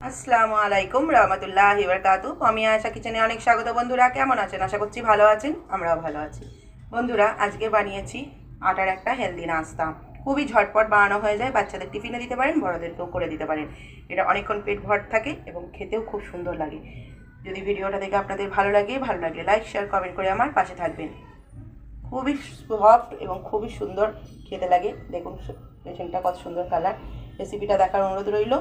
আসসালামু আলাইকুম, রহমতুল্লাহ বরকাতু আমি আশা কিচেনে অনেক স্বাগত। বন্ধুরা, কেমন আছেন? আশা করছি ভালো আছেন। আমরাও ভালো আছি। বন্ধুরা, আজকে বানিয়েছি আটার একটা হেলদি নাস্তা। খুবই ঝটপট বানানো হয়ে যায়। বাচ্চাদের টিফিনে দিতে পারেন, বড়দেরকেও করে দিতে পারেন। এটা অনেকক্ষণ পেট ভর থাকে এবং খেতেও খুব সুন্দর লাগে। যদি ভিডিওটা দেখে আপনাদের ভালো লাগে, ভালো লাগলে লাইক, শেয়ার, কমেন্ট করে আমার পাশে থাকবেন। খুবই সফট এবং খুবই সুন্দর খেতে লাগে। দেখুন পেছনটা কত সুন্দর কালার। রেসিপিটা দেখার অনুরোধ রইল।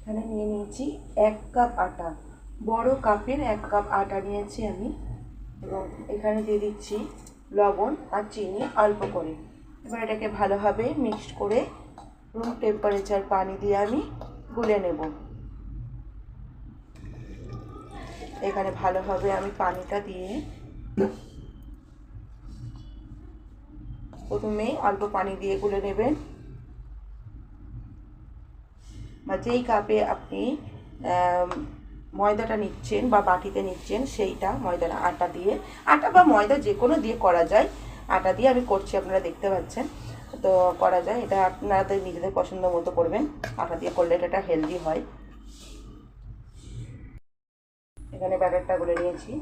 এখানে নিয়ে নিয়েছি এক কাপ আটা। বড় কাপের এক কাপ আটা নিয়েছি আমি। এবং এখানে দিয়ে দিচ্ছি লবণ আর চিনি অল্প করে। এবার এটাকে ভালোভাবে মিক্সড করে রুম টেম্পারেচার পানি দিয়ে আমি গুলে নেব। এখানে ভালোভাবে আমি পানিটা দিয়ে প্রথমে অল্প পানি দিয়ে গুলে নেবেন। বা যেই কাপে আপনি ময়দাটা নিচ্ছেন বা বাটিতে নিচ্ছেন, সেইটা ময়দাটা আটা দিয়ে। আটা বা ময়দা যে কোনো দিয়ে করা যায়। আটা দিয়ে আমি করছি, আপনারা দেখতে পাচ্ছেন। তো করা যায়। এটা আপনারা আপনাদের নিজেদের পছন্দ মতো করবেন। আটা দিয়ে করলে এটা হেলদি হয়। এখানে ব্যাটারটা গুলে নিয়েছি।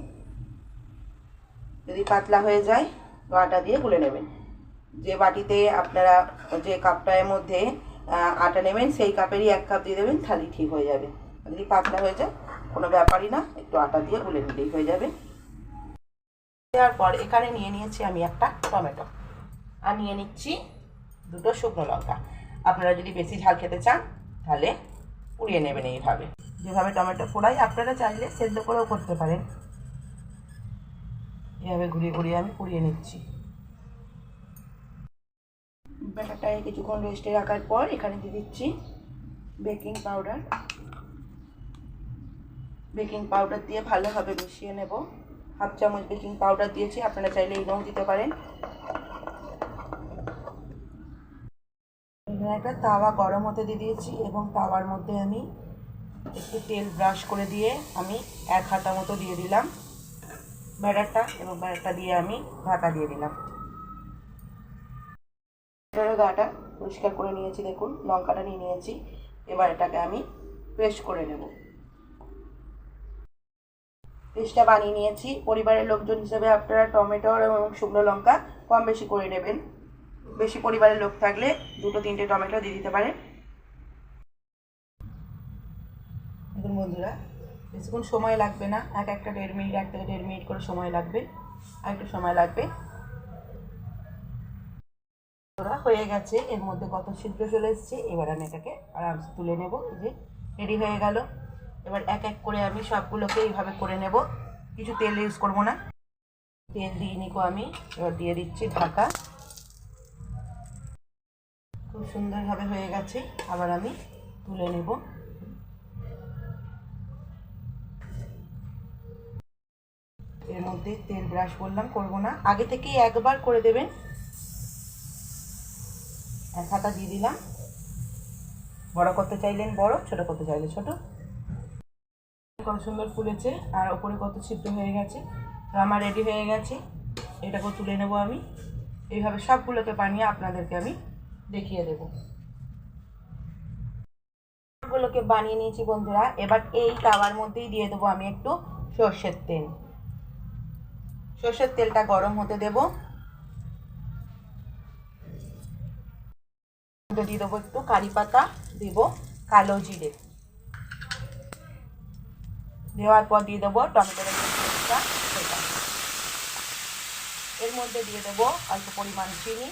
যদি পাতলা হয়ে যায়, তো আটা দিয়ে গুলে নেবেন। যে বাটিতে আপনারা, যে কাপটার মধ্যে আটা নেবেন, সেই কাপেরই এক কাপ দিয়ে দেবেন তাহলে ঠিক হয়ে যাবে। যদি পাতলা হয়ে যায়, কোনো ব্যাপারই না, একটু আটা দিয়ে গুলে নিলেই হয়ে যাবে। দেওয়ার পর এখানে নিয়ে নিয়েছি আমি একটা টমেটো। আর নিয়ে নিচ্ছি দুটো শুকনো লঙ্কা। আপনারা যদি বেশি ঝাল খেতে চান, তাহলে পুড়িয়ে নেবেন এইভাবে। যেভাবে টমেটো পোড়াই, আপনারা চাইলে সেদ্ধ করেও করতে পারেন। এভাবে ঘুরিয়ে ঘুরিয়ে আমি পুড়িয়ে নিচ্ছি। ব্যাটারটাকে কিছুক্ষণ রেস্টে রাখার পর এখানে দিয়ে দিচ্ছি বেকিং পাউডার বেকিং পাউডার দিয়ে ভালোভাবে মিশিয়ে নেব। হাফ চামচ বেকিং পাউডার দিয়েছি, আপনারা চাইলে ইনোও দিতে পারেন। একটা তাওয়া গরম হতে দিয়ে দিয়েছি এবং তাওয়ার মধ্যে আমি একটু তেল ব্রাশ করে দিয়ে আমি এক হাতা মতো দিয়ে দিলাম। ব্যাটারটা এবং ব্যাটারটা দিয়ে আমি ঢাকা দিয়ে দিলাম। এটারও গাটা পরিষ্কার করে নিয়েছি, দেখুন, লঙ্কাটা নিয়ে নিয়েছি। এবার এটাকে আমি পেস্ট করে নেব। পেস্টটা বানিয়ে নিয়েছি। পরিবারের লোকজন হিসেবে আপনারা টমেটো এবং শুকনো লঙ্কা কম বেশি করে নেবেন। বেশি পরিবারের লোক থাকলে দুটো তিনটে টমেটো দিয়ে দিতে পারেন। দেখুন বন্ধুরা, বেশিক্ষণ সময় লাগবে না। এক একটা দেড় মিনিট, এক থেকে দেড় মিনিট করে সময় লাগবে। আর একটু সময় লাগবে। হয়ে গেছে, এর মধ্যে কত ছিদ্র চলে এসছে, এবার আমি এটাকে আরামসে তুলে নেব যে রেডি হয়ে গেল। এবার এক এক করে আমি সবগুলোকে এইভাবে করে নেব, কিছু তেল ইউজ করব না। তেল দিয়ে নিকো আমি, এবার দিয়ে দিচ্ছি ঢাকা। খুব সুন্দরভাবে হয়ে গেছে, আবার আমি তুলে নেব। এর মধ্যে তেল ব্রাশ করলাম, করব না। আগে থেকেই একবার করে দেবেন। এক হাতা দিয়ে দিলাম। বড় করতে চাইলেন? বড়, ছোট করতে চাইলে ছোট? কত সুন্দর ফুলেছে, আর ওপরে কত ছিদ্র হয়ে গেছে। তো আমার রেডি হয়ে গেছে। এটাকে তুলে নেব আমি। এইভাবে সবগুলোকে বানিয়ে আপনাদেরকে আমি দেখিয়ে দেব। সবগুলোকে বানিয়ে নিয়েছি বন্ধুরা। এবার এই তাওয়ার মধ্যেই দিয়ে দেবো আমি একটু সর্ষের তেল। সর্ষের তেলটা গরম হতে দেবো। দিয়ে দেবো একটু কারি পাতা, দেবো কালো জিরে। দেওয়ার পর দিয়ে দেবো টমেটোর এর মধ্যে দিয়ে দেবো অল্প পরিমাণ চিনি,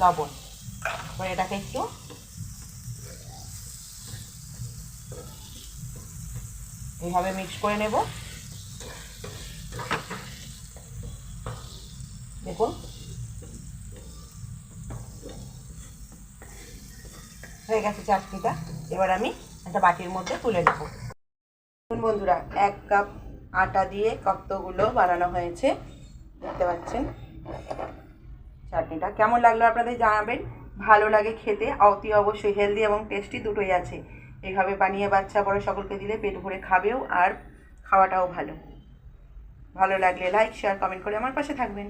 লবণ। এটাকে একটু এইভাবে মিক্স করে নেব। দেখুন হয়ে গেছে চাটনিটা। এবার আমি একটা বাটির মধ্যে তুলে নেব। বন্ধুরা, এক কাপ আটা দিয়ে কপ্তগুলো বানানো হয়েছে দেখতে পাচ্ছেন? চাটনিটা কেমন লাগল আপনাদের জানাবেন? ভালো লাগে খেতে, অতি অবশ্যই হেলদি এবং টেস্টি দুটোই আছে। এইভাবে বানিয়ে বাচ্চা বড় সকলকে দিলে পেট ভরে খাবেও আর খাওয়াটাও ভালো। ভালো লাগলে লাইক শেয়ার কমেন্ট করে আমার পাশে থাকবেন।